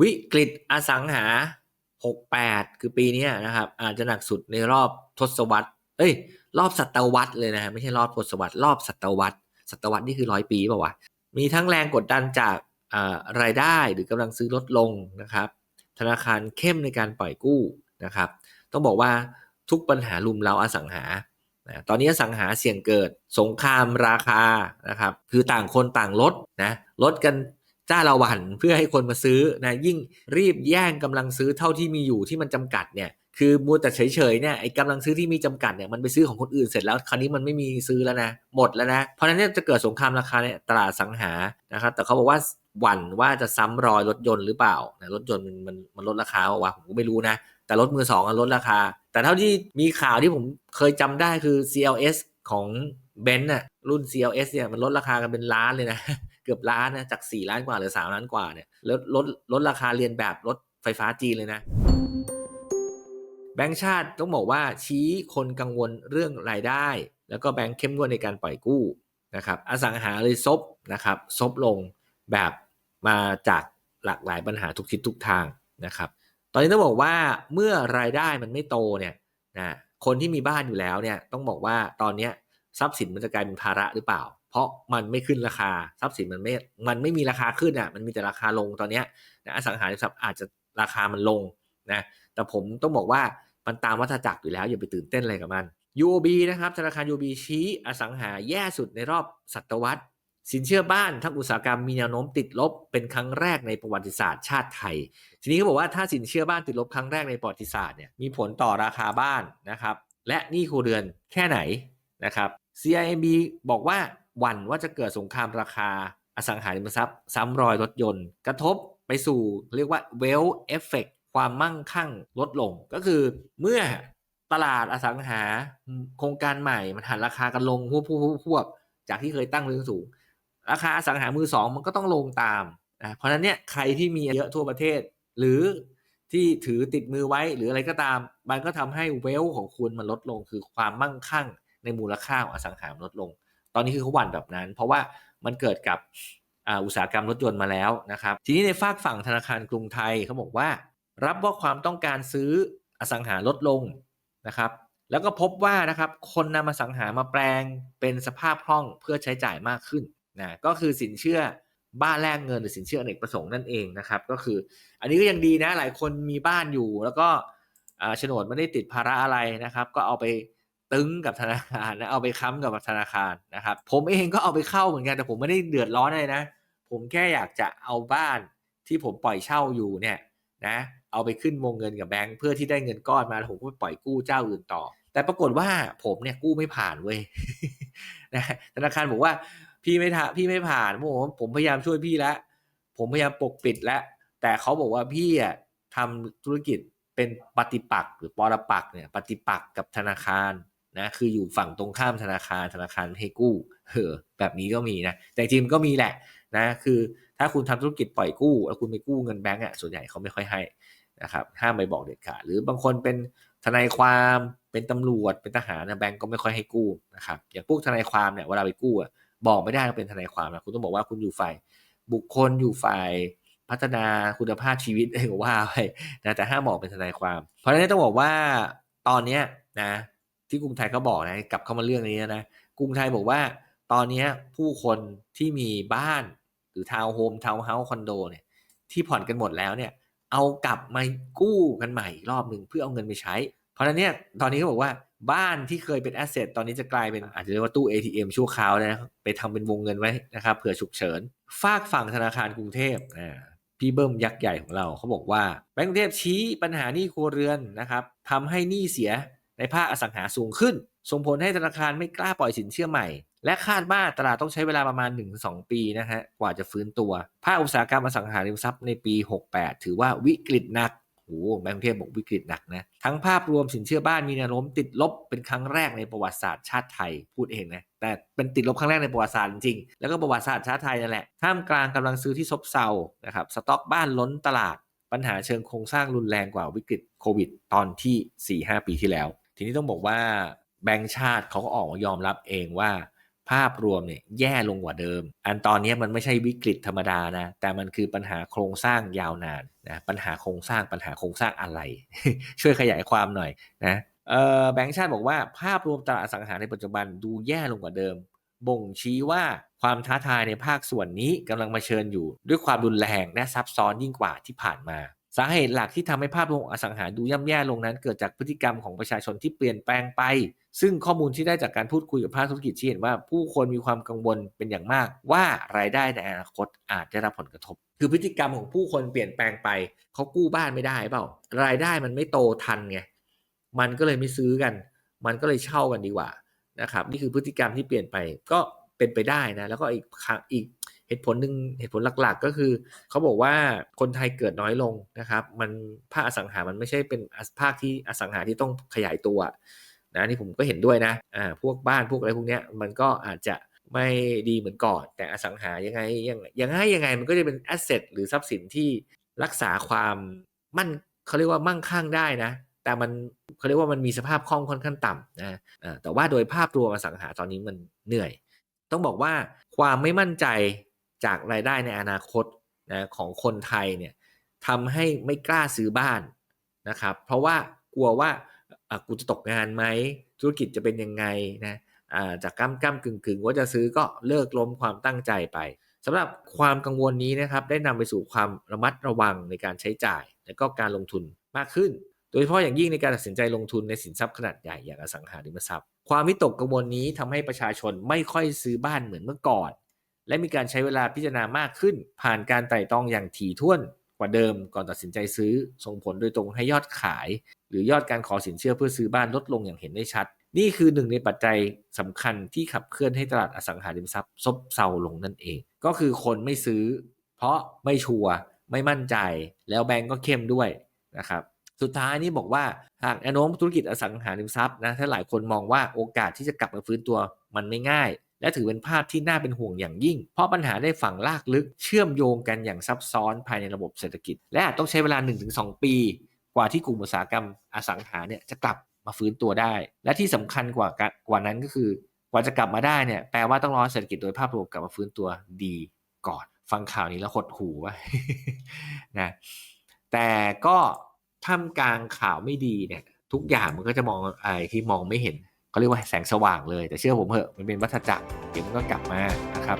วิกฤตอสังหา 68 คือปีนี้นะครับ อาจจะหนักสุดในรอบทศวรรษเอ้ย รอบศตวรรษเลยนะ ไม่ใช่รอบทศวรรษรอบศตวรรษศตวรรษนี่คือร้อยปีเปล่าวะมีทั้งแรงกดดันจากรายได้หรือกำลังซื้อลดลงนะครับ ธนาคารเข้มในการปล่อยกู้นะครับ ต้องบอกว่าทุกปัญหาลุมเราอสังหาตอนนี้อสังหาเสี่ยงเกิดสงครามราคานะครับ คือต่างคนต่างลดนะลดกัน จ้าละวันเพื่อให้คนมาซื้อนะยิ่งรีบแย่งกำลังซื้อเท่าที่มีอยู่ที่มันจำกัดเนี่ยคือมัวแต่เฉยๆเนี่ยไอ้กำลังซื้อที่มีจำกัดเนี่ยมันไปซื้อของคนอื่นเสร็จแล้วคราวนี้มันไม่มีซื้อแล้วนะหมดแล้วนะเพราะนั้นเนี่ยจะเกิดสงครามราคาในตลาดสังหานะครับแต่เขาบอกว่าหวั่นว่าจะซ้ำรอยรถยนต์หรือเปล่านะรถยนต์มันมันมันลดราคาว่าผมก็ไม่รู้นะแต่รถมือสองลดราคา แต่เท่าที่มีข่าวที่ผมเคยจำได้คือ CLS ของเบนซ์น่ะรุ่น CLS เนี่ยมันลดราคากันเป็นล้านเลยนะ กือบล้านนะจาก 4 ล้านกว่าหรือ 3 ล้านกว่าเนี่ยลดลดลดราคาเรียนแบบรถไฟฟ้าจีนเลยนะ แบงก์ชาติต้องบอกว่าชี้คนกังวลเรื่องรายได้ แล้วก็แบงก์เข้มงวดในการปล่อยกู้นะครับอสังหาเลยซบนะครับซบลงแบบมาจากหลากหลายปัญหาทุกทิศทุกทางนะครับตอนนี้ต้องบอกว่าเมื่อรายได้มันไม่โตเนี่ยนะคนที่มีบ้านอยู่แล้วเนี่ยต้องบอกว่าตอนนี้ทรัพย์สินมันจะกลายเป็นภาระหรือเปล่า เพราะมันไม่ขึ้นราคาทรัพย์สินมันไม่ มันไม่มีราคาขึ้นอะ มันมีแต่ราคาลงตอนนี้นะอสังหาริมทรัพย์อาจจะราคามันลงนะ แต่ผมต้องบอกว่ามันตามวัฏจักรอยู่แล้วอย่าไปตื่นเต้นอะไรกับมัน UOB นะครับธนาคาร UOB ชี้อสังหาแย่สุดในรอบศตวรรษ สินเชื่อบ้านทั้งอุตสาหกรรมมีแนวโน้มติดลบเป็นครั้งแรกในประวัติศาสตร์ชาติไทย ทีนี้เขาบอกว่าถ้าสินเชื่อบ้านติดลบครั้งแรกในประวัติศาสตร์เนี่ยมีผลต่อราคาบ้านนะครับ และหนี้ครัวเรือนแค่ไหนนะครับ CIMB บอกว่า หวั่นว่าจะเกิดสงครามราคาอสังหาริมทรัพย์ ซ้ำรอยรถยนต์ กระทบไปสู่เรียกว่า wealth effect ความมั่งคั่งลดลง ก็คือเมื่อตลาดอสังหาโครงการใหม่มันหันราคากันลงพวบพวบจากที่เคยตั้งเรื่องสูง ราคาอสังหามือสองมันก็ต้องลงตามนะเพราะนั้นเนี่ยใครที่มีเยอะทั่วประเทศ หรือที่ถือติดมือไว้หรืออะไรก็ตาม มันก็ทำให้เวลของคุณมันลดลง คือความมั่งคั่งในมูลค่าของอสังหาลดลง อนนี้คือเขาหวั่นแบบนั้น เพราะว่ามันเกิดกับอุตสาหกรรมรถยนต์มาแล้วนะครับ ทีนี้ในฝากฝั่งธนาคารกรุงไทยเขาบอกว่า รับว่าความต้องการซื้ออสังหาลดลงนะครับแล้วก็พบว่านะครับคนนำอสังหามาแปลงเป็นสภาพคล่องเพื่อใช้จ่ายมากขึ้นนะก็คือสินเชื่อบ้านแลกเงินหรือสินเชื่ออเนกประสงค์นั่นเองนะครับก็คืออันนี้ก็ยังดีนะหลายคนมีบ้านอยู่ แล้วก็โฉนดไม่ได้ติดภาระอะไรนะครับ ก็เอาไป ตึงกับธนาคารนะเอาไปค้ำกับธนาคารนะครับ ผมเองก็เอาไปเข้าเหมือนกันแต่ผมไม่ได้เดือดร้อนเลยนะ ผมแค่อยากจะเอาบ้านที่ผมปล่อยเช่าอยู่เนี่ยนะเอาไปขึ้นวงเงินกับแบงค์เพื่อที่ได้เงินก้อนมาผมก็ไปปล่อยกู้เจ้าอื่นต่อ แต่ปรากฏว่าผมเนี่ยกู้ไม่ผ่านเว้ยนะธนาคารบอกว่าพี่ไม่ทพี่ไม่ผ่านผมผมพยายามช่วยพี่แล้วผมพยายามปกปิดแล้วแต่เขาบอกว่าพี่อะทำธุรกิจเป็นปฏิปักษ์หรือปรปักษ์เนี่ยปฏิปักษ์กับธนาคาร นะคืออยู่ฝั่งตรงข้ามธนาคารธนาคารให้กู้เออแบบนี้ก็มีนะแต่จริงก็มีแหละนะคือถ้าคุณทำธุรกิจปล่อยกู้แล้วคุณไปกู้เงินแบงก์อะส่วนใหญ่เขาไม่ค่อยให้นะครับห้ามไปบอกเด็ดขาดหรือบางคนเป็นทนายความเป็นตำรวจเป็นทหารนะแบงก์ก็ไม่ค่อยให้กู้นะครับอย่างพวกทนายความเนี่ยเวลาไปกู้อะบอกไม่ได้ว่าเป็นทนายความนะคุณต้องบอกว่าคุณอยู่ฝ่ายบุคคลอยู่ฝ่ายพัฒนาคุณภาพชีวิตเองว่าไปนะแต่ห้ามบอกเป็นทนายความ เพราะฉะนั้นต้องบอกว่าตอนนี้นะ ที่กรุงไทยเขาบอกนะกลับเข้ามาเรื่องนี้นะกรุงไทยบอกว่า ตอนนี้ผู้คนที่มีบ้านหรือทาวน์โฮมทาวน์เฮาส์คอนโดเนี่ยที่ผ่อนกันหมดแล้วเนี่ย เอากลับมากู้กันใหม่อีกรอบหนึ่งเพื่อเอาเงินไปใช้ เพราะนั้นเนี่ยตอนนี้เขาบอกว่าบ้านที่เคยเป็นแอสเซทตอนนี้จะกลายเป็นอาจจะเรียกว่าตู้ ATM ชั่วคราวนะไปทำเป็นวงเงินไว้นะครับเผื่อฉุกเฉินฝากฝั่งธนาคารกรุงเทพอ่าพี่เบิ้มยักษ์ใหญ่ของเราเขาบอกว่าแบงก์กรุงเทพชี้ปัญหาหนี้ครัวเรือนนะครับทำให้หนี้เสีย ในภาคอสังหาสูงขึ้น ส่งผลให้ธนาคารไม่กล้าปล่อยสินเชื่อใหม่ และคาดว่าตลาดต้องใช้เวลาประมาณ 1-2 ปีนะฮะกว่าจะฟื้นตัว ภาคอุตสาหกรรมอสังหาริมทรัพย์ในปี 68 ถือว่าวิกฤตหนักโอ้แบงก์กรุงเทพบอกวิกฤตหนักนะทั้งภาพรวมสินเชื่อบ้านมีแนวโน้มติดลบเป็นครั้งแรกในประวัติศาสตร์ชาติไทยพูดเองนะแต่เป็นติดลบครั้งแรกในประวัติศาสตร์จริงแล้วก็ประวัติศาสตร์ชาติไทยนั่นแหละท่ามกลางกำลังซื้อที่ซบเซานะครับสต็อกบ้านล้นตลาด ปัญหาเชิงโครงสร้างรุนแรงกว่าวิกฤตโควิด ตอนที่ 4-5 ปีที่แล้ว ทีนี้ต้องบอกว่าแบงก์ชาติเขาก็ออกมายอมรับเองว่าภาพรวมเนี่ยแย่ลงกว่าเดิม อันตอนนี้มันไม่ใช่วิกฤตธรรมดานะ แต่มันคือปัญหาโครงสร้างยาวนานนะ ปัญหาโครงสร้างปัญหาโครงสร้างอะไร ช่วยขยายความหน่อยนะแบงก์ชาติบอกว่าภาพรวมตลาดสังหาในปัจจุบันดูแย่ลงกว่าเดิม บ่งชี้ว่าความท้าทายในภาคส่วนนี้กำลังมาเชิญอยู่ ด้วยความรุนแรงและซับซ้อนยิ่งกว่าที่ผ่านมา สาเหตุหลักที่ทำให้ภาพรวมอสังหาดูย่ำแย่ลงนั้น เกิดจากพฤติกรรมของประชาชนที่เปลี่ยนแปลงไป ซึ่งข้อมูลที่ได้จากการพูดคุยกับภาคธุรกิจชี้เห็นว่าผู้คนมีความกังวลเป็นอย่างมาก ว่ารายได้ในอนาคตอาจได้รับผลกระทบ คือพฤติกรรมของผู้คนเปลี่ยนแปลงไปเขากู้บ้านไม่ได้เปล่ารายได้มันไม่โตทันไงมันก็เลยไม่ซื้อกัน มันก็เลยเช่ากันดีกว่านะครับนี่คือพฤติกรรมที่เปลี่ยนไปก็เป็นไปได้นะแล้วก็อีกอีก เหตุผลหนึ่งเหตุผลหลักๆ ก็คือเขาบอกว่าคนไทยเกิดน้อยลงนะครับ มันภาคอสังหามันไม่ใช่เป็นภาคที่อสังหาที่ต้องขยายตัวนะนี่ผมก็เห็นด้วยนะอ่าพวกบ้านพวกอะไรพวกเนี้ยมันก็อาจจะไม่ดีเหมือนก่อน แต่อสังหายังไงยังยังไงยังไงมันก็จะเป็นแอสเซทหรือทรัพย์สินที่รักษาความมั่นเขาเรียกว่ามั่งคั่งได้นะ แต่มันเขาเรียกว่ามันมีสภาพคล่องค่อนข้างต่ำนะแต่ว่าโดยภาพรวมอสังหาตอนนี้มันเหนื่อย ต้องบอกว่าความไม่มั่นใจ จากรายได้ในอนาคตนะของคนไทยเนี่ยทำให้ไม่กล้าซื้อบ้านนะครับ เพราะว่ากลัวว่ากูจะตกงานไหมธุรกิจจะเป็นยังไงนะจากก้ามก้ามกึ่งกึ่งว่าจะซื้อก็เลิกล้มความตั้งใจไปสำหรับความกังวลนี้นะครับได้นำไปสู่ความระมัดระวังในการใช้จ่าย และก็การลงทุนมากขึ้น โดยเฉพาะอย่างยิ่งในการตัดสินใจลงทุนในสินทรัพย์ขนาดใหญ่อย่างอสังหาริมทรัพย์ ความวิตกกังวลนี้ทำให้ประชาชนไม่ค่อยซื้อบ้านเหมือนเมื่อก่อน และมีการใช้เวลาพิจารณามากขึ้น ผ่านการไต่ตองอย่างถี่ถ้วนกว่าเดิมก่อนตัดสินใจซื้อ ส่งผลโดยตรงให้ยอดขาย หรือยอดการขอสินเชื่อเพื่อซื้อบ้านลดลงอย่างเห็นได้ชัด นี่คือหนึ่งในปัจจัยสำคัญที่ขับเคลื่อนให้ตลาดอสังหาริมทรัพย์ซบเซาลงนั่นเอง ก็คือคนไม่ซื้อ เพราะไม่ชัวร์ไม่มั่นใจ แล้วแบงก์ก็เข้มด้วยนะครับสุดท้ายนี่บอกว่าหากแนวโน้มธุรกิจอสังหาริมทรัพย์นะถ้าหลายคนมองว่าโอกาสที่จะกลับมาฟื้นตัวมันไม่ง่าย และถือเป็นภาพที่น่าเป็นห่วงอย่างยิ่ง เพราะปัญหาได้ฝังลากลึกเชื่อมโยงกันอย่างซับซ้อนภายในระบบเศรษฐกิจ และอาจต้องใช้เวลา 1-2 ปี กว่าที่กลุ่มอุตสาหกรรมอสังหาเนี่ยจะกลับมาฟื้นตัวได้ และที่สำคัญกว่ากว่านั้นก็คือกว่าจะกลับมาได้เนี่ยแปลว่าต้องรอเศรษฐกิจโดยภาพรวมกลับมาฟื้นตัวดีก่อน ฟังข่าวนี้แล้วหดหูว่ะนะแต่ก็ท่ามกลางข่าวไม่ดีเนี่ย ทุกอย่างมันก็จะมองอะไรที่มองไม่เห็น เขาเรียกว่าแสงสว่างเลย แต่เชื่อผมเถอะมันเป็นวัฏจักรเดี๋ยวมันก็กลับมานะครับ